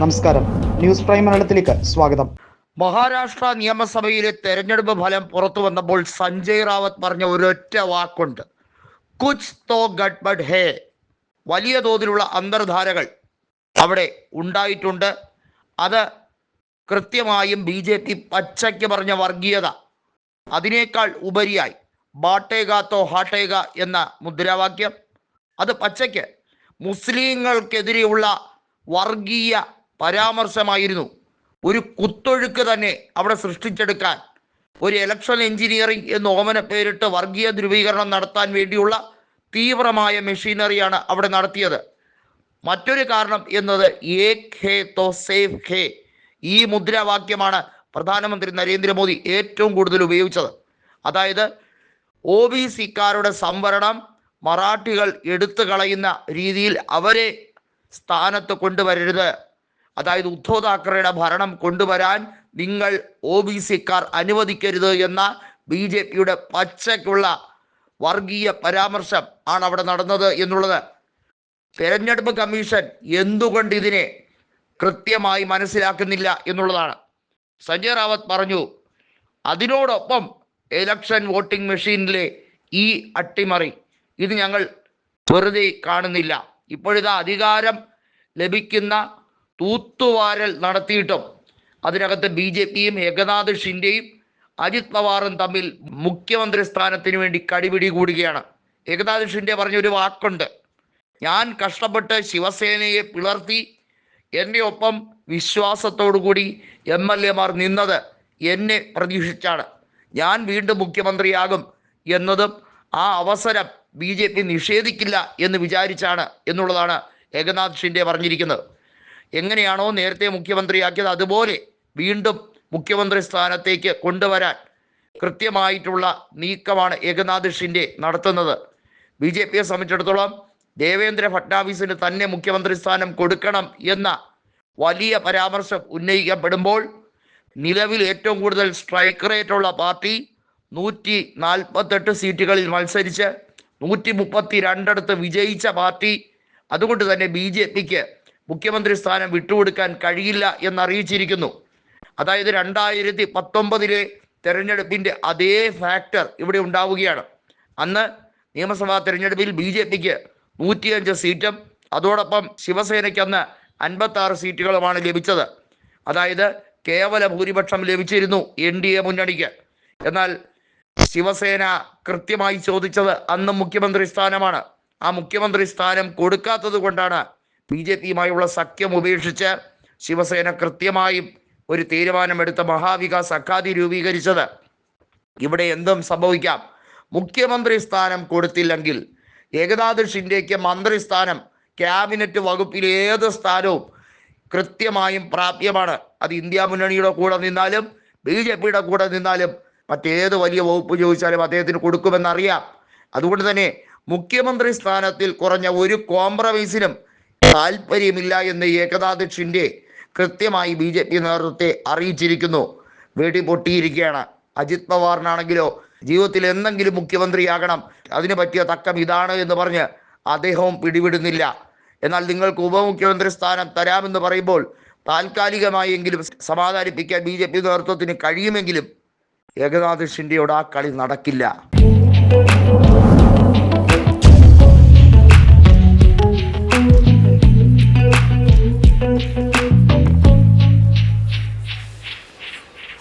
നമസ്കാരം. News prime മലയാളത്തിലേക്ക് സ്വാഗതം. മഹാരാഷ്ട്ര നിയമസഭയിലെ തെരഞ്ഞെടുപ്പ് ഫലം പുറത്തു വന്നപ്പോൾ സഞ്ജയ് റാവത്ത് പറഞ്ഞ ഒരൊറ്റ വാക്കുണ്ട്. കുച്ച് തോ ഗഡ്ബഡ് ഹേ. വലിയ തോതിലുള്ള അന്തർധാരകൾ അവിടെ ഉണ്ടായിട്ടുണ്ട്. അത് കൃത്യമായും ബി ജെ പി പച്ചയ്ക്ക് പറഞ്ഞ വർഗീയത. അതിനേക്കാൾ ഉപരിയായി തോ ഹാട്ടേഗ എന്ന മുദ്രാവാക്യം. അത് പച്ചയ്ക്ക് മുസ്ലിങ്ങൾക്കെതിരെയുള്ള വർഗീയ പരാമർശമായിരുന്നു. ഒരു കുത്തൊഴുക്ക് തന്നെ അവിടെ സൃഷ്ടിച്ചെടുക്കാൻ. ഒരു ഇലക്ഷൻ എഞ്ചിനീയറിംഗ് എന്ന് ഓമന പേരിട്ട് വർഗീയ ധ്രുവീകരണം നടത്താൻ വേണ്ടിയുള്ള തീവ്രമായ മെഷീനറിയാണ് അവിടെ നടത്തിയത്. മറ്റൊരു കാരണം എന്നത് ഏക് ഹേ തോ സേഫ് ഹേ ഈ മുദ്രാവാക്യമാണ് പ്രധാനമന്ത്രി നരേന്ദ്രമോദി ഏറ്റവും കൂടുതൽ ഉപയോഗിച്ചത്. അതായത് ഒ ബി സിക്കാരുടെ സംവരണം മറാഠികൾ എടുത്തു കളയുന്ന രീതിയിൽ അവരെ സ്ഥാനത്ത് കൊണ്ടുവരരുത് അതായത് ഉദ്ധവ് താക്കറെയുടെ ഭരണം കൊണ്ടുവരാൻ നിങ്ങൾ ഒ ബി സിക്കാർ അനുവദിക്കരുത് എന്ന ബി ജെ പിയുടെ പച്ചയ്ക്കുള്ള വർഗീയ പരാമർശം ആണ് അവിടെ നടന്നത് എന്നുള്ളത്. തെരഞ്ഞെടുപ്പ് കമ്മീഷൻ എന്തുകൊണ്ട് ഇതിനെ കൃത്യമായി മനസ്സിലാക്കുന്നില്ല എന്നുള്ളതാണ്. സഞ്ജയ് റാവത്ത് പറഞ്ഞു അതിനോടൊപ്പം ഇലക്ഷൻ വോട്ടിംഗ് മെഷീനിലെ ഈ അട്ടിമറി ഇത് ഞങ്ങൾ വെറുതെ കാണുന്നില്ല. ഇപ്പോഴിതാ അധികാരം ലഭിക്കുന്ന തൂത്തുവാരൽ നടത്തിയിട്ടും അതിനകത്ത് ബി ജെ പിയും ഏകനാഥ് ഷിൻഡെയും അജിത് പവാറും തമ്മിൽ മുഖ്യമന്ത്രി സ്ഥാനത്തിന് വേണ്ടി കടിപിടി കൂടുകയാണ്. ഏകനാഥ് ഷിൻഡെ പറഞ്ഞൊരു വാക്കുണ്ട്. ഞാൻ കഷ്ടപ്പെട്ട് ശിവസേനയെ പിളർത്തി എന്റെ ഒപ്പം വിശ്വാസത്തോടു കൂടി എം എൽ എമാർ നിന്നത് എന്നെ പ്രതീക്ഷിച്ചാണ്. ഞാൻ വീണ്ടും മുഖ്യമന്ത്രിയാകും എന്നതും ആ അവസരം ബി ജെ പി നിഷേധിക്കില്ല എന്ന് വിചാരിച്ചാണ് എന്നുള്ളതാണ് ഏകനാഥ് ഷിൻഡെ പറഞ്ഞിരിക്കുന്നത്. എങ്ങനെയാണോ നേരത്തെ മുഖ്യമന്ത്രിയാക്കിയത് അതുപോലെ വീണ്ടും മുഖ്യമന്ത്രി സ്ഥാനത്തേക്ക് കൊണ്ടുവരാൻ കൃത്യമായിട്ടുള്ള നീക്കമാണ് ഏകനാഥ് ഷിൻഡെ നടത്തുന്നത്. ബി ജെ പിയെ സംബന്ധിച്ചിടത്തോളം ദേവേന്ദ്ര ഫട്നാവിസിന് തന്നെ മുഖ്യമന്ത്രി സ്ഥാനം കൊടുക്കണം എന്ന വലിയ പരാമർശം ഉന്നയിക്കപ്പെടുമ്പോൾ നിലവിൽ ഏറ്റവും കൂടുതൽ സ്ട്രൈക്ക് റേറ്റുള്ള പാർട്ടി നൂറ്റി നാൽപ്പത്തെട്ട് സീറ്റുകളിൽ മത്സരിച്ച് നൂറ്റി മുപ്പത്തി രണ്ടിടത്ത് വിജയിച്ച പാർട്ടി. അതുകൊണ്ട് തന്നെ ബി ജെ പിക്ക് മുഖ്യമന്ത്രി സ്ഥാനം വിട്ടുകൊടുക്കാൻ കഴിയില്ല എന്നറിയിച്ചിരിക്കുന്നു. അതായത് രണ്ടായിരത്തി പത്തൊമ്പതിലെ തെരഞ്ഞെടുപ്പിന്റെ അതേ ഫാക്ടർ ഇവിടെ ഉണ്ടാവുകയാണ്. അന്ന് നിയമസഭാ തെരഞ്ഞെടുപ്പിൽ ബി ജെ പിക്ക് നൂറ്റിയഞ്ച് സീറ്റും അതോടൊപ്പം ശിവസേനയ്ക്ക് അന്ന് അൻപത്തി ആറ് സീറ്റുകളുമാണ് ലഭിച്ചത്. അതായത് കേവല ഭൂരിപക്ഷം ലഭിച്ചിരുന്നു എൻ ഡി എ മുന്നണിക്ക്. എന്നാൽ ശിവസേന കൃത്യമായി ചോദിച്ചത് അന്ന് മുഖ്യമന്ത്രി സ്ഥാനമാണ്. ആ മുഖ്യമന്ത്രി സ്ഥാനം കൊടുക്കാത്തത് കൊണ്ടാണ് ബി ജെ പിയുമായുള്ള സഖ്യം ഉപേക്ഷിച്ച് ശിവസേന കൃത്യമായും ഒരു തീരുമാനമെടുത്ത മഹാവികാസ് അഖാദി രൂപീകരിച്ചത്. ഇവിടെ എന്തും സംഭവിക്കാം. മുഖ്യമന്ത്രി സ്ഥാനം കൊടുത്തില്ലെങ്കിൽ ഏകനാഥ് മന്ത്രി മന്ത്രിസ്ഥാനം ക്യാബിനറ്റ് വകുപ്പിൽ ഏത് സ്ഥാനവും കൃത്യമായും പ്രാപ്യമാണ്. അത് ഇന്ത്യ മുന്നണിയുടെ കൂടെ നിന്നാലും ബി ജെ പിയുടെ കൂടെ നിന്നാലും മറ്റേത് വലിയ വകുപ്പ് ചോദിച്ചാലും അദ്ദേഹത്തിന് കൊടുക്കുമെന്നറിയാം. അതുകൊണ്ട് തന്നെ മുഖ്യമന്ത്രി സ്ഥാനത്തിൽ കുറഞ്ഞ ഒരു കോംപ്രമൈസിനും താല്പര്യമില്ല എന്ന് ഷിൻഡെ കൃത്യമായി ബി ജെ പി നേതൃത്വത്തെ അറിയിച്ചിരിക്കുന്നു. വെടി പൊട്ടിയിരിക്കുകയാണ്. അജിത് പവാറിനാണെങ്കിലോ ജീവിതത്തിൽ എന്തെങ്കിലും മുഖ്യമന്ത്രിയാകണം. അതിന് പറ്റിയ തക്കം ഇതാണ് എന്ന് പറഞ്ഞ് അദ്ദേഹവും പിടിവിടുന്നില്ല. എന്നാൽ നിങ്ങൾക്ക് ഉപമുഖ്യമന്ത്രി സ്ഥാനം തരാമെന്ന് പറയുമ്പോൾ താൽക്കാലികമായെങ്കിലും സമാധാനിപ്പിക്കാൻ ബി ജെ പി നേതൃത്വത്തിന് കഴിയുമെങ്കിലും ഏകനാഥ് ഷിൻഡെയോട് ആ കളി നടക്കില്ല.